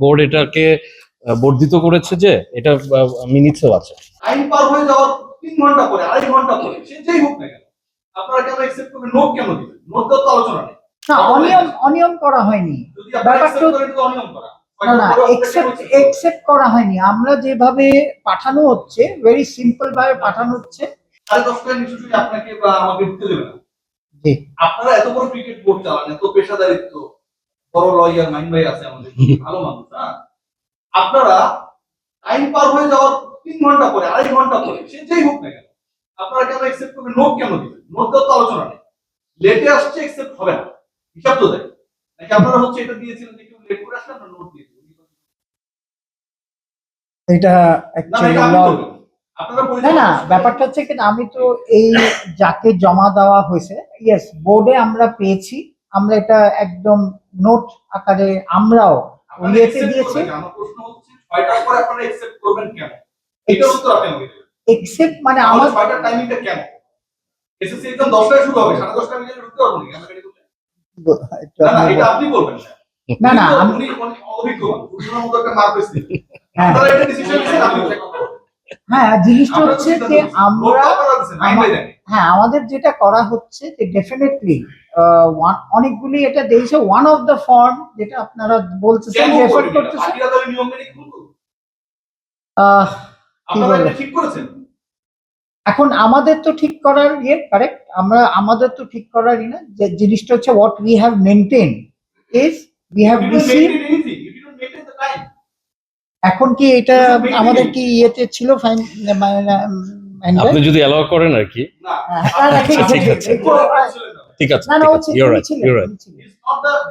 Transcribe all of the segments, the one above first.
Board এটাকে বর্ধিত করেছে যে এটা মিনিটসও আছে। আইন পার হয়ে যাওয়ার তিন ঘণ্টা পরে আড়াই ঘণ্টা পরে সে যেই হোক না কেন আপনারা কেন একসেপ্ট করবেন? নোট কেন দিবেন? নোট দেওয়ার তো আলোচনা নেই। না অনিয়ম অনিয়ম করা হয়নি। ব্যাপারটা- তো অনিয়ম করা। না না একসেপ্ট একসেপ্ট করা হয়নি। আমরা যেভাবে পাঠানো হচ্ছে ভেরি সিম্পল ভাবে পাঠানো হচ্ছে। সাড়ে দশটায় নিশ্চয়ই আপনাকে বা আমাকে ঢুকতে দেবে না। জি। আপনারা এত বড় ক্রিকেট বোর্ড চালান এত পেশাদারিত্ব বড় লয়ার মাইন ভাই আছে আমাদের। ভালো মানুষ হ্যাঁ? আপনারা টাইম পার হয়ে যাওয়ার তিন ঘণ্টা পরে আড়াই ঘণ্টা পরে সে যেই হোক না কেন আপনারা কেন একসেপ্ট করবেন? নোট কেন দিবেন? নোট দেওয়ার তো আলোচনা নেই। লেটে আসছে একসেপ্ট হবে না। হিসাব তো দেয়। নাকি আপনারা হচ্ছে এটা দিয়েছিলেন যে কেউ লেট করে আসলে নোট এটা না। আপনারা না পরিচালনা না ব্যাপারটা হচ্ছে কি আমি তো এই যাকে জমা দেওয়া হয়েছে ইয়েস বোর্ডে আমরা পেয়েছি। আমরা এটা একদম নোট আকারে আমরাও ইয়েতে দিয়েছি। একসেপ্ট মানে আমার টাইমিংটা কেন? এসএসসি দশটায় শুরু হবে ঢুকতে পারব না এটা আপনি বলবেন না না আমি অভিজ্ঞ হ্যাঁ। আপনারা এটা ডিসিশন আপনি। হ্যাঁ জিনিসটা হচ্ছে যে আমরা। হ্যাঁ আমাদের যেটা করা হচ্ছে যে ডেফিনেটলি অনেকগুলি এটা দিয়েছে ওয়ান অফ দ্য ফর্ম যেটা আপনারা বলতেছেন রেফার করতেছেন? ঠিক করেছেন? এখন আমাদের তো ঠিক করার ইয়ে কারেক্ট আমরা আমাদের তো ঠিক করারই না। যে জিনিসটা হচ্ছে what we have maintain is we have receive এখন কি এটা আমাদের কি ইয়েতে ছিল? ফাইন আপনি যদি অ্যালাউ করেন আর কি। হ্যাঁ, ঠিক আছে, ঠিক। না। আছে। না you're right you're right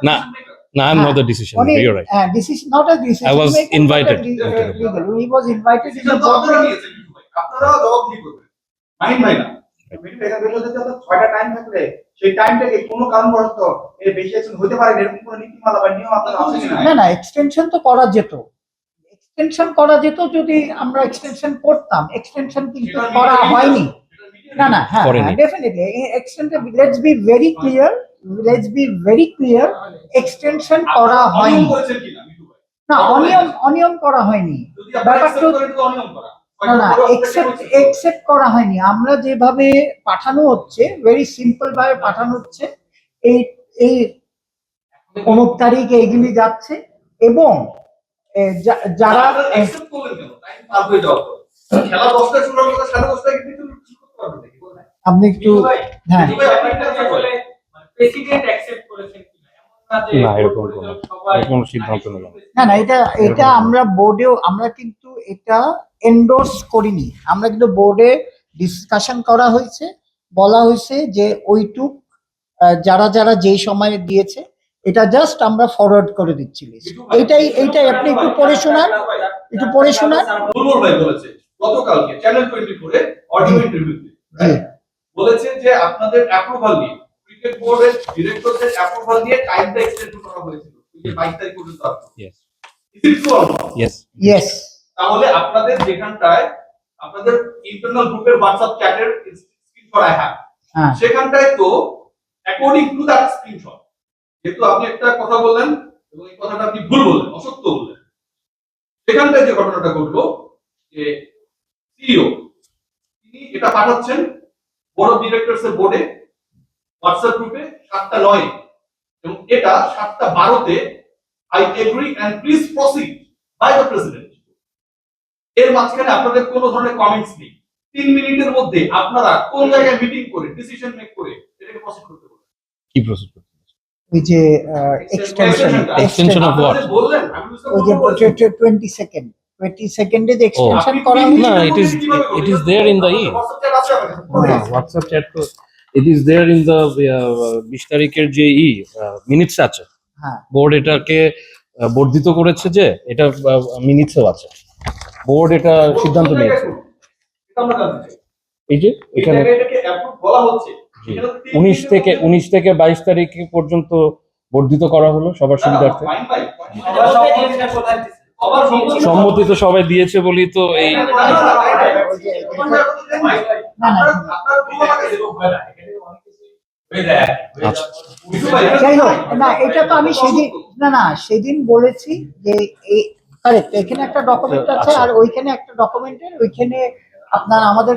not the maker. I am হ্যাঁ, নট দ্য ডিসিশন উনি ইউর রাইট হ্যাঁ this is not a decision I was invited. He was invited in Decision the আপনারা না। মিঠু এখানে বলল যে আপনার ছয়টা টাইম থাকলে সেই টাইমটাকে কোনো কারণবশত এর বেশি হতে পারে না, এরকম কোনো নিয়ম আপনার আছে কিনা? না না এক্সটেনশন তো করা যেত। এক্সটেনশন করা যেত যদি আমরা এক্সটেনশন করতাম। এক্সটেনশন কিন্তু করা হয়নি। না না হ্যাঁ। Definitely extension let's be very clear let's be very clear extension করা হয়নি? না অনিয়ম অনিয়ম করা হয়নি। ব্যাপারটা তো অনিয়ম করা। না না একসেপ্ট একসেপ্ট করা হয়নি। আমরা যেভাবে পাঠানো হচ্ছে ভেরি সিম্পল ভাবে পাঠানো হচ্ছে এই এই অমুক তারিখ এইগুলি যাচ্ছে এবং যারা হয়ে। আপনি একটু হ্যাঁ মিঠু ভাই, আপনি একটা answer বলেন। প্রেসিডেন্ট অ্যাকসেপ্ট করেছেন কিনা এমন না যে না, এরকম বোর্ড কোনো- পরিচালক সবাই এরকম কোনো সিদ্ধান্ত নেই। না না এটা এটা আমরা বোর্ডেও আমরা কিন্তু এটা এন্ডোর্স করিনি আমরা কিন্তু বোর্ডে ডিসকাশন করা হয়েছে বলা হয়েছে যে ওইটুক যারা যারা যেই সময়ে দিয়েছে এটা জাস্ট আমরা ফরওয়ার্ড করে দিচ্ছি। এইটাই এইটাই আপনি একটু পড়ে শোনান। একটু পড়ে শোনান। নুরুল ভাই বলেছে। গতকালকে চ্যানেল টোয়েন্টি করে অডিও ইন্টারভিউতে জি। বলেছে যে আপনাদের অ্যাপ্রুভাল নিয়ে ক্রিকেট বোর্ডের ডিরেক্টরদের অ্যাপ্রুভাল নিয়ে টাইমটা এক্সটেন্ড করা হয়েছিল। 22 তারিখ পর্যন্ত ইয়েস তাহলে আপনাদের যেখানটায় আপনাদের ইন্টারনাল গ্রুপের হোয়াটসঅ্যাপ চ্যাটের স্ক্রিনশট আই হ্যাভ হ্যাঁ। সেখানটায় তো অ্যাকর্ডিং টু দ্যাট স্ক্রিনশট যেহেতু আপনি একটা কথা বললেন এবং এই কথাটা আপনি ভুল বললেন, অসত্য বললেন। সেখানটায় যে ঘটনাটা ঘটলো, যে সিইও, তিনি এটা পাঠাচ্ছেন বড় ডিরেক্টরস এর বোর্ডে হোয়াটসঅ্যাপ গ্রুপে সাতটা নয়। এবং এটা সাতটা বারোতে I agree and please proceed by the president এর মাঝখানে আপনাদের কোনো ধরনের কমেন্টস নেই। তিন মিনিটের মধ্যে আপনারা কোন জায়গায় মিটিং করে ডিসিশন মেক করে এটাকে প্রসিড করতে পারবেন কি প্রসেস ওই যে এক্সটেনশন বললেন আমি বুঝতে ওই যে পারব টোয়েন্টি সেকেন্ড টোয়েন্টি সেকেন্ডে যে এক্সটেনশন করা হয়েছে না, the e. WhatsApp chat আছে আমার কাছে। হ্যাঁ। হোয়াটসঅ্যাপ চ্যাট তো it is there in the বিশ তারিখের যে ই মিনিটস আছে হ্যাঁ বোর্ড এটাকে বর্ধিত করেছে যে এটা মিনিটসও আছে বোর্ড এটা সিদ্ধান্ত নিয়েছে। এই যে এখানে বলা হচ্ছে। উনিশ থেকে উনিশ থেকে বাইশ তারিখ পর্যন্ত বর্ধিত করা হলো সবার না, সুবিধার্থে সম্মতি- তো সবাই দিয়েছে বলি তো এই না। আচ্ছা। এটা তো আমি সেদিন না না সেদিন বলেছি যে এই কারেক্ট এখানে একটা ডকুমেন্ট আছে আচ্ছা। আর ওইখানে একটা ডকুমেন্টের ওইখানে আপনার আমাদের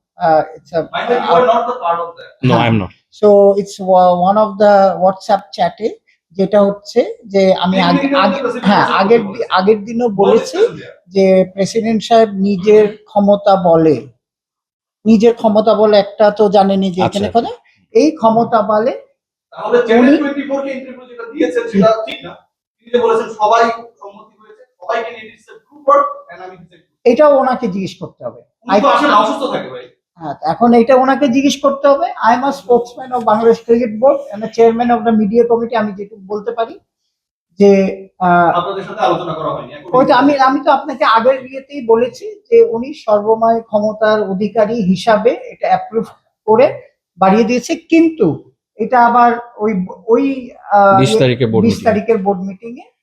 uh, it's a I you are not the part of that. I am not so it's one of the whatsapp chat এ যেটা হচ্ছে যে আমি আগে হ্যাঁ আগের দি- আগের দিনও বলেছি যে প্রেসিডেন্ট সাহেব নিজের ক্ষমতা বলে নিজের ক্ষমতা বলে একটা তো জানেনি যে এখানে আচ্ছা। কথা এই ক্ষমতা বলে তাহলে চ্যানেল 24 কে ইন্টারভিউ যেটা দিয়েছেন সেটা ঠিক না? তিনি বলেছেন সবাই সম্মতি হয়েছে সবাইকে নিয়ে দিচ্ছে গ্রুপ ওয়ার্ক এন্ড এটাও ওনাকে জিজ্ঞেস করতে হবে। আসলে অসুস্থ থাকে এখন এটা ওনাকে জিজ্ঞেস করতে হবে I am a spokesman of Bangladesh Cricket Board and chairman of the media committee আমি যেটুকু বলতে পারি যে আহ, আপনাদের সাথে আলোচনা করা হয়নি এখন- ওইটা আমি আমি তো আপনাকে আগের ইয়েতেই বলেছি যে উনি সর্বময় ক্ষমতার অধিকারী হিসাবে এটা অ্যাপ্রুভ করে বাড়িয়ে দিয়েছে কিন্তু এটা আবার ওই ওই আহ, বিশ। তারিখের বোর্ড মিটিং এ